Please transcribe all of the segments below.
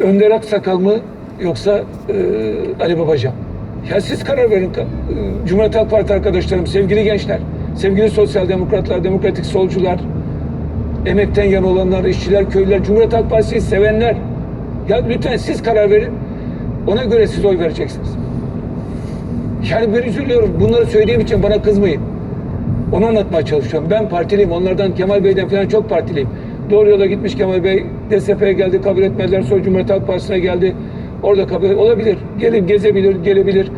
Önder Aksakal mı yoksa e, Ali Babacan? Ya siz karar verin. E, Cumhuriyet Halk Parti arkadaşlarım, sevgili gençler, sevgili sosyal demokratlar, demokratik solcular, emekten yan olanlar, işçiler, köylüler, Cumhuriyet Halk Partisi'yi sevenler. Ya lütfen siz karar verin. Ona göre siz oy vereceksiniz. Yani ben üzülüyorum. Bunları söylediğim için bana kızmayın. Onu anlatmaya çalışıyorum. Ben partiliyim. Onlardan Kemal Bey'den falan çok partiliyim. Doğru yola gitmiş Kemal Bey. DSP'ye geldi, kabul etmediler. Sonra Cumhuriyet Halk Partisi'ne geldi. Orada kabul olabilir. Gelip gezebilir, gelebilir.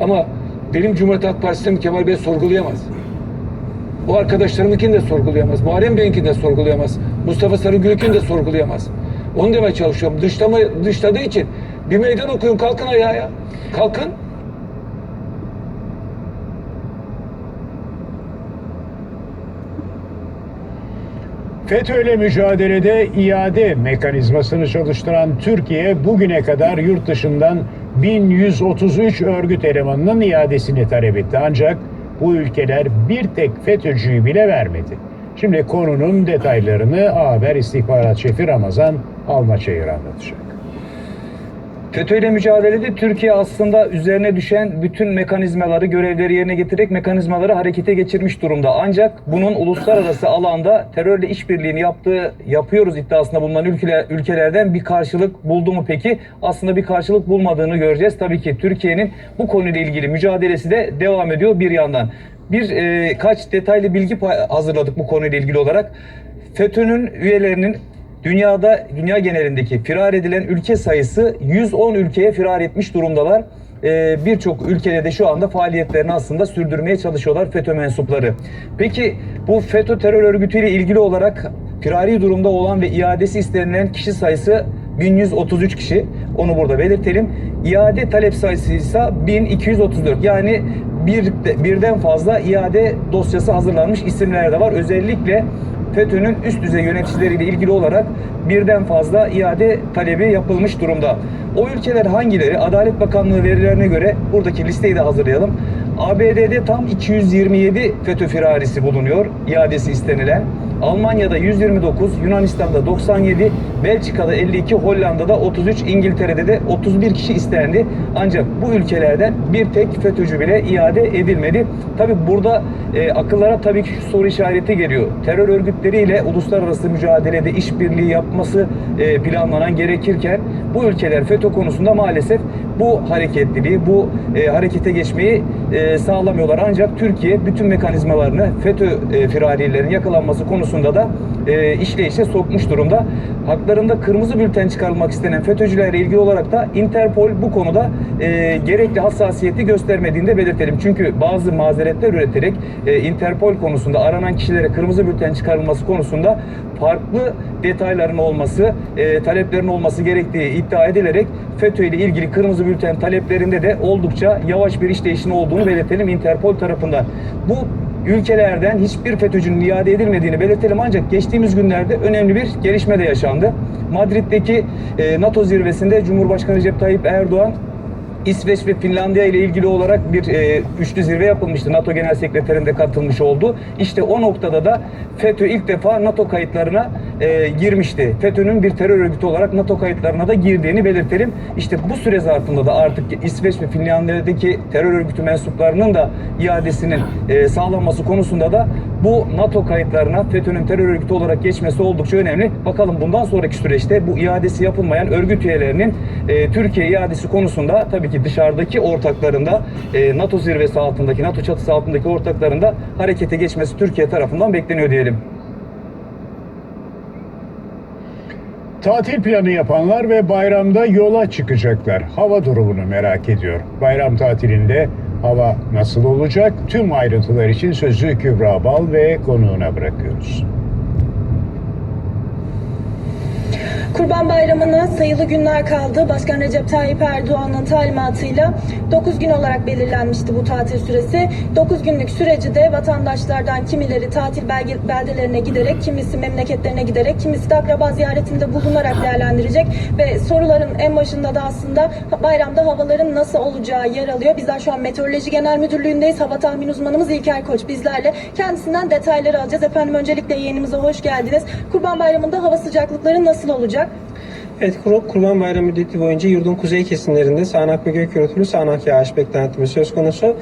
Ama benim Cumhuriyet Halk Partisi'ni Kemal Bey sorgulayamaz. Bu arkadaşlarımınkini de sorgulayamaz. Muharrem Bey'inkini de sorgulayamaz. Mustafa Sarıgül'ünkini de sorgulayamaz. Onu demeye çalışıyorum. Dışlama, dışladığı için bir meydan okuyun. Kalkın ayağa ya. Kalkın. FETÖ'yle mücadelede iade mekanizmasını çalıştıran Türkiye bugüne kadar yurt dışından 1133 örgüt elemanının iadesini talep etti. Ancak bu ülkeler bir tek FETÖ'cüyü bile vermedi. Şimdi konunun detaylarını A Haber İstihbarat Şefi Ramazan Almaçayır anlatacak. FETÖ ile mücadelede Türkiye aslında üzerine düşen bütün mekanizmaları, görevleri yerine getirerek mekanizmaları harekete geçirmiş durumda. Ancak bunun uluslararası alanda terörle işbirliğini yaptığı, yapıyoruz iddiasında bulunan ülkeler, ülkelerden bir karşılık buldu mu peki? Aslında bir karşılık bulmadığını göreceğiz. Tabii ki Türkiye'nin bu konuyla ilgili mücadelesi de devam ediyor bir yandan. Bir e, kaç detaylı bilgi hazırladık bu konuyla ilgili olarak. FETÖ'nün üyelerinin Dünyada, dünya genelindeki firar edilen ülke sayısı 110 ülkeye firar etmiş durumdalar. Ee, Birçok ülkede de şu anda faaliyetlerini aslında sürdürmeye çalışıyorlar FETÖ mensupları. Peki bu FETÖ terör örgütüyle ilgili olarak firari durumda olan ve iadesi istenilen kişi sayısı 1133 kişi. Onu burada belirtelim. İade talep sayısı ise 1234. Yani bir, birden fazla iade dosyası hazırlanmış isimler de var. Özellikle FETÖ'nün üst düzey yöneticileriyle ilgili olarak birden fazla iade talebi yapılmış durumda. O ülkeler hangileri? Adalet Bakanlığı verilerine göre buradaki listeyi de hazırlayalım. ABD'de tam 227 FETÖ firarisi bulunuyor, iadesi istenilen. Almanya'da 129, Yunanistan'da 97, Belçika'da 52, Hollanda'da 33, İngiltere'de de 31 kişi istendi. Ancak bu ülkelerden bir tek FETÖ'cü bile iade edilmedi. Tabi burada e, akıllara tabii ki şu soru işareti geliyor. Terör örgütleriyle uluslararası mücadelede işbirliği yapması e, planlanan gerekirken bu ülkeler FETÖ konusunda maalesef bu hareketliliği, bu e, harekete geçmeyi e, sağlamıyorlar. Ancak Türkiye bütün mekanizmalarını FETÖ e, firarilerinin yakalanması konusunda da e, işleyişe sokmuş durumda. Haklarında kırmızı bülten çıkarılmak istenen FETÖ'cülerle ilgili olarak da Interpol bu konuda e, gerekli hassasiyeti göstermediğini de belirtelim. Çünkü bazı mazeretler üreterek e, Interpol konusunda aranan kişilere kırmızı bülten çıkarılması konusunda farklı detayların olması, e, taleplerin olması gerektiği iddia edilerek FETÖ ile ilgili kırmızı bülten taleplerinde de oldukça yavaş bir işleyişin olduğunu belirtelim Interpol tarafından. Bu ülkelerden hiçbir FETÖ'cünün iade edilmediğini belirtelim ancak geçtiğimiz günlerde önemli bir gelişme de yaşandı. Madrid'deki e, NATO zirvesinde Cumhurbaşkanı Recep Tayyip Erdoğan İsveç ve Finlandiya ile ilgili olarak bir e, üçlü zirve yapılmıştı. NATO Genel Sekreterinde katılmış oldu. İşte o noktada da FETÖ ilk defa NATO kayıtlarına e, girmişti. FETÖ'nün bir terör örgütü olarak NATO kayıtlarına da girdiğini belirtelim. İşte bu süre zarfında da artık İsveç ve Finlandiya'daki terör örgütü mensuplarının da iadesinin e, sağlanması konusunda da bu NATO kayıtlarına FETÖ'nün terör örgütü olarak geçmesi oldukça önemli. Bakalım bundan sonraki süreçte bu iadesi yapılmayan örgüt üyelerinin e, Türkiye iadesi konusunda tabii ki dışarıdaki ortaklarında e, NATO zirvesi altındaki, NATO çatısı altındaki ortaklarında harekete geçmesi Türkiye tarafından bekleniyor diyelim. Tatil planı yapanlar ve bayramda yola çıkacaklar. Hava durumunu merak ediyor. Bayram tatilinde hava nasıl olacak? Tüm ayrıntılar için sözü Kübra Bal ve konuğuna bırakıyoruz. Kurban Bayramı'na sayılı günler kaldı. Başkan Recep Tayyip Erdoğan'ın talimatıyla 9 gün olarak belirlenmişti bu tatil süresi. 9 günlük süreci de vatandaşlardan kimileri tatil belge- beldelerine giderek, kimisi memleketlerine giderek, kimisi de akraba ziyaretinde bulunarak değerlendirecek. Ve soruların en başında da aslında bayramda havaların nasıl olacağı yer alıyor. Bizler şu an Meteoroloji Genel Müdürlüğü'ndeyiz. Hava tahmin uzmanımız İlker Koç bizlerle. Kendisinden detayları alacağız. Efendim öncelikle yayınımıza hoş geldiniz. Kurban Bayramı'nda hava sıcaklıkları nasıl olacak? Evet, Kur- Kurban Bayramı müddeti boyunca yurdun kuzey kesimlerinde sağanak ve gök gürültülü sağanak yağış beklentimiz söz konusu.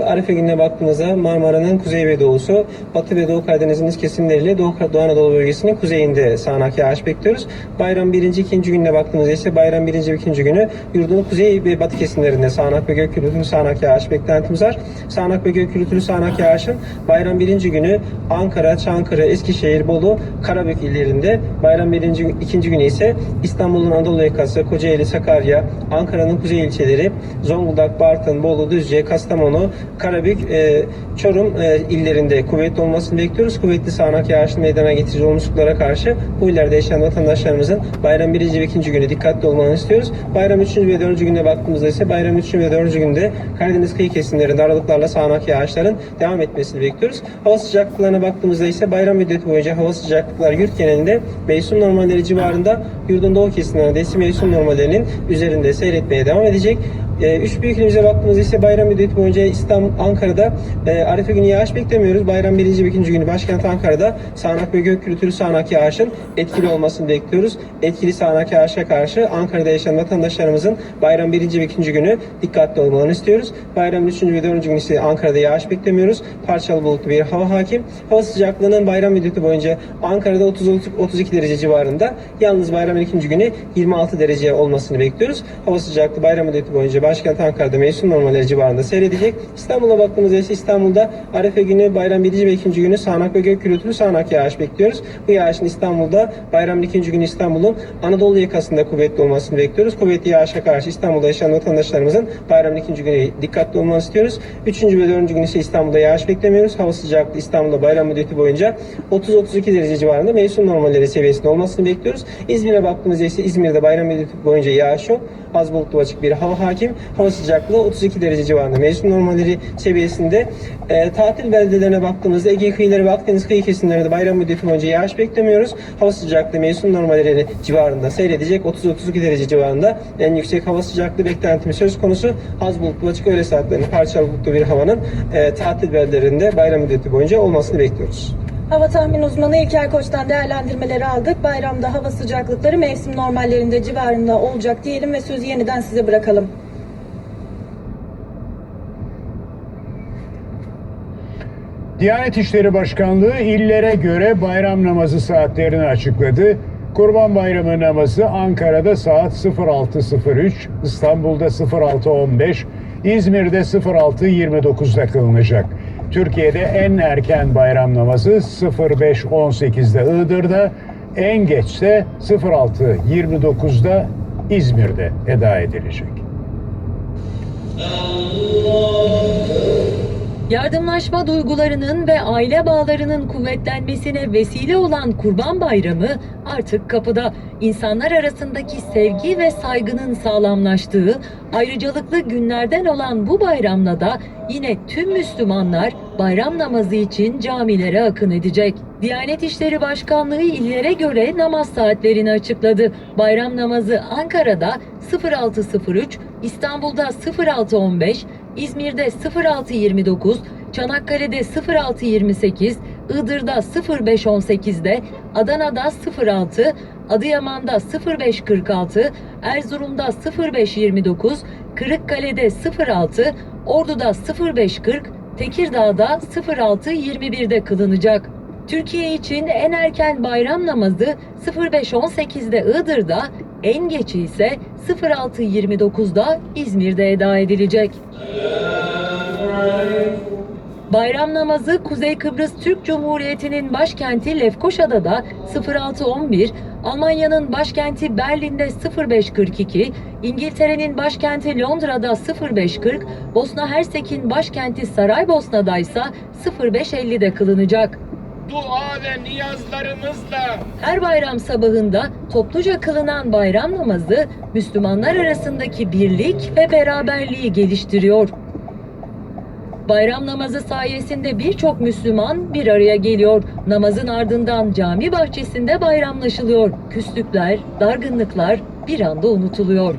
Arife gününe baktığımızda Marmara'nın kuzey ve doğusu, Batı ve Doğu Karadeniz'in iç kesimleriyle Doğu, Doğu Anadolu bölgesinin kuzeyinde sağanak yağış bekliyoruz. Bayram birinci, ikinci gününe baktığımızda ise bayram birinci ve ikinci günü yurdun kuzey ve batı kesimlerinde sağanak ve gök gürültülü sağanak yağış beklentimiz var. Sağanak ve gök gürültülü sağanak yağışın bayram birinci günü Ankara, Çankırı, Eskişehir, Bolu, Karabük illerinde, bayram birinci, ikinci günü ise İstanbul'un Anadolu yakası, Kocaeli, Sakarya, Ankara'nın kuzey ilçeleri, Zonguldak, Bartın, Bolu, Düzce, Kastamonu, Karabük, e, Çorum e, illerinde kuvvetli olmasını bekliyoruz. Kuvvetli sağanak yağışın meydana getirici olumsuzluklara karşı bu illerde yaşayan vatandaşlarımızın bayram birinci ve ikinci günü dikkatli olmalarını istiyoruz. Bayram üçüncü ve dördüncü gününe baktığımızda ise bayram üçüncü ve dördüncü günde Karadeniz kıyı kesimlerinde aralıklarla sağanak yağışların devam etmesini bekliyoruz. Hava sıcaklıklarına baktığımızda ise bayram müddeti boyunca hava sıcaklıklar yurt genelinde mevsim normalleri civarında yurdun doğu kesimlerinde ise mevsim normallerinin üzerinde seyretmeye devam edecek. E, üç büyük ilimize baktığımızda ise bayram müddeti boyunca İstanbul, Ankara'da e, Arife günü yağış beklemiyoruz. Bayram birinci ve ikinci günü başkent Ankara'da sağanak ve gök gürültülü sağanak yağışın etkili olmasını bekliyoruz. Etkili sağanak yağışa karşı Ankara'da yaşayan vatandaşlarımızın bayram birinci ve ikinci günü dikkatli olmalarını istiyoruz. Bayram üçüncü ve dördüncü günü ise Ankara'da yağış beklemiyoruz. Parçalı bulutlu bir hava hakim. Hava sıcaklığının bayram müddeti boyunca Ankara'da 30-32 derece civarında. Yalnız bayramın ikinci günü 26 derece olmasını bekliyoruz. Hava sıcaklığı bayram müddeti boyunca başkent Ankara'da mevsim normalleri civarında seyredecek. İstanbul'a baktığımızda ise İstanbul'da Arefe günü bayram birinci ve ikinci günü sağanak ve gök gürültülü sağanak yağış bekliyoruz. Bu yağışın İstanbul'da bayramın ikinci günü İstanbul'un Anadolu yakasında kuvvetli olmasını bekliyoruz. Kuvvetli yağışa karşı İstanbul'da yaşayan vatandaşlarımızın bayramın ikinci günü dikkatli olmasını istiyoruz. Üçüncü ve dördüncü gün ise İstanbul'da yağış beklemiyoruz. Hava sıcaklığı İstanbul'da bayram müddeti boyunca 30-32 derece civarında mevsim normalleri seviyesinde olmasını bekliyoruz. İzmir'e baktığımızda ise İzmir'de bayram müddeti boyunca yağış yok. Az bulutlu açık bir hava hakim. Hava sıcaklığı 32 derece civarında mevsim normalleri seviyesinde. Ee, tatil beldelerine baktığımızda Ege kıyıları ve Akdeniz kıyı kesimlerinde bayram müddeti boyunca yağış beklemiyoruz. Hava sıcaklığı mevsim normalleri civarında seyredecek. 30-32 derece civarında en yüksek hava sıcaklığı beklentimiz söz konusu. Az bulutlu açık öğle saatlerinde parçalı bulutlu bir havanın e, tatil beldelerinde bayram müddeti boyunca olmasını bekliyoruz. Hava tahmin uzmanı İlker Koç'tan değerlendirmeleri aldık. Bayramda hava sıcaklıkları mevsim normallerinde civarında olacak diyelim ve sözü yeniden size bırakalım. Diyanet İşleri Başkanlığı illere göre bayram namazı saatlerini açıkladı. Kurban Bayramı namazı Ankara'da saat 06.03, İstanbul'da 06.15, İzmir'de 06.29'da kılınacak. Türkiye'de en erken bayram namazı 05.18'de Iğdır'da, en geçse 06.29'da İzmir'de eda edilecek. Yardımlaşma duygularının ve aile bağlarının kuvvetlenmesine vesile olan Kurban Bayramı artık kapıda. İnsanlar arasındaki sevgi ve saygının sağlamlaştığı ayrıcalıklı günlerden olan bu bayramda da yine tüm Müslümanlar bayram namazı için camilere akın edecek. Diyanet İşleri Başkanlığı illere göre namaz saatlerini açıkladı. Bayram namazı Ankara'da 06.03, İstanbul'da 06.15, İzmir'de 06.29, Çanakkale'de 06.28, Iğdır'da 05.18'de, Adana'da 06, Adıyaman'da 05.46, Erzurum'da 05.29, Kırıkkale'de 06, Ordu'da 05.40, Tekirdağ'da 06.21'de kılınacak. Türkiye için en erken bayram namazı 05.18'de Iğdır'da, en geçi ise 06.29'da İzmir'de eda edilecek. Bayram namazı Kuzey Kıbrıs Türk Cumhuriyeti'nin başkenti Lefkoşa'da da 06.11, Almanya'nın başkenti Berlin'de 05.42, İngiltere'nin başkenti Londra'da 05.40, Bosna Hersek'in başkenti Saraybosna'da ise 05.50'de kılınacak. Dua ve niyazlarımızla Her bayram sabahında topluca kılınan bayram namazı Müslümanlar arasındaki birlik ve beraberliği geliştiriyor. Bayram namazı sayesinde birçok Müslüman bir araya geliyor. Namazın ardından cami bahçesinde bayramlaşılıyor. Küslükler, dargınlıklar bir anda unutuluyor.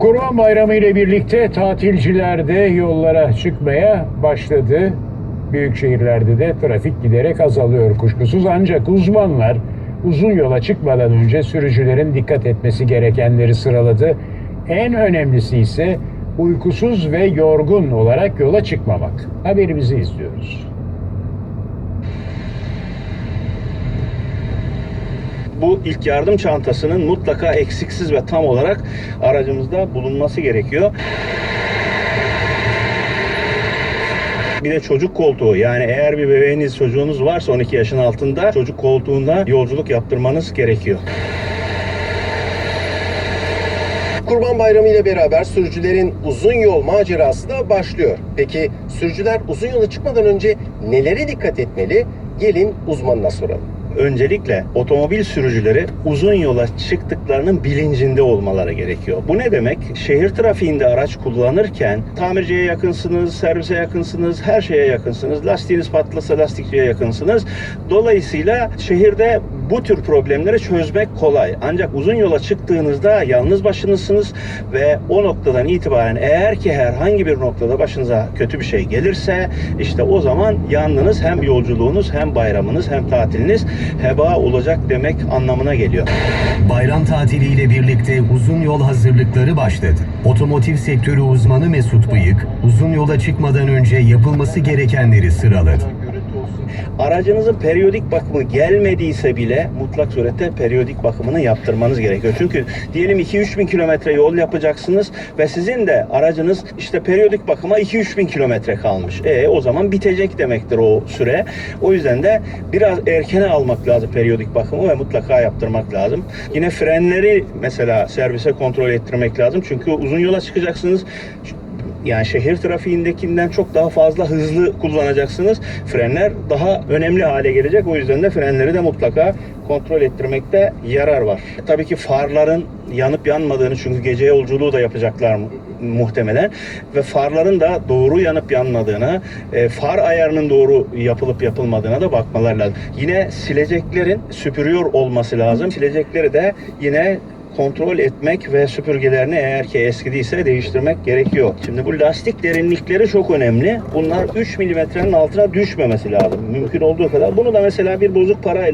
Kurban Bayramı ile birlikte tatilciler de yollara çıkmaya başladı. Büyük şehirlerde de trafik giderek azalıyor kuşkusuz ancak uzmanlar uzun yola çıkmadan önce sürücülerin dikkat etmesi gerekenleri sıraladı. En önemlisi ise uykusuz ve yorgun olarak yola çıkmamak. Haberimizi izliyoruz. Bu ilk yardım çantasının mutlaka eksiksiz ve tam olarak aracımızda bulunması gerekiyor. Bir de çocuk koltuğu yani eğer bir bebeğiniz çocuğunuz varsa 12 yaşın altında çocuk koltuğunda yolculuk yaptırmanız gerekiyor. Kurban Bayramı ile beraber sürücülerin uzun yol macerası da başlıyor. Peki sürücüler uzun yola çıkmadan önce nelere dikkat etmeli? Gelin uzmanına soralım. Öncelikle otomobil sürücüleri uzun yola çıktıklarının bilincinde olmaları gerekiyor. Bu ne demek? Şehir trafiğinde araç kullanırken tamirciye yakınsınız, servise yakınsınız, her şeye yakınsınız. Lastiğiniz patlasa lastikçiye yakınsınız. Dolayısıyla şehirde bu tür problemleri çözmek kolay. Ancak uzun yola çıktığınızda yalnız başınızsınız ve o noktadan itibaren eğer ki herhangi bir noktada başınıza kötü bir şey gelirse işte o zaman yandınız hem yolculuğunuz hem bayramınız hem tatiliniz heba olacak demek anlamına geliyor. Bayram tatiliyle birlikte uzun yol hazırlıkları başladı. Otomotiv sektörü uzmanı Mesut Bıyık, uzun yola çıkmadan önce yapılması gerekenleri sıraladı. Aracınızın periyodik bakımı gelmediyse bile mutlak surette periyodik bakımını yaptırmanız gerekiyor. Çünkü diyelim 2-3 bin kilometre yol yapacaksınız ve sizin de aracınız işte periyodik bakıma 2-3 bin kilometre kalmış. E o zaman bitecek demektir o süre. O yüzden de biraz erkene almak lazım periyodik bakımı ve mutlaka yaptırmak lazım. Yine frenleri mesela servise kontrol ettirmek lazım. Çünkü uzun yola çıkacaksınız yani şehir trafiğindekinden çok daha fazla hızlı kullanacaksınız. Frenler daha önemli hale gelecek. O yüzden de frenleri de mutlaka kontrol ettirmekte yarar var. Tabii ki farların yanıp yanmadığını çünkü gece yolculuğu da yapacaklar mu- muhtemelen ve farların da doğru yanıp yanmadığını, e, far ayarının doğru yapılıp yapılmadığına da bakmalar lazım. Yine sileceklerin süpürüyor olması lazım. Silecekleri de yine kontrol etmek ve süpürgelerini eğer ki eskidiyse değiştirmek gerekiyor. Şimdi bu lastik derinlikleri çok önemli. Bunlar 3 milimetrenin altına düşmemesi lazım. Mümkün olduğu kadar. Bunu da mesela bir bozuk parayla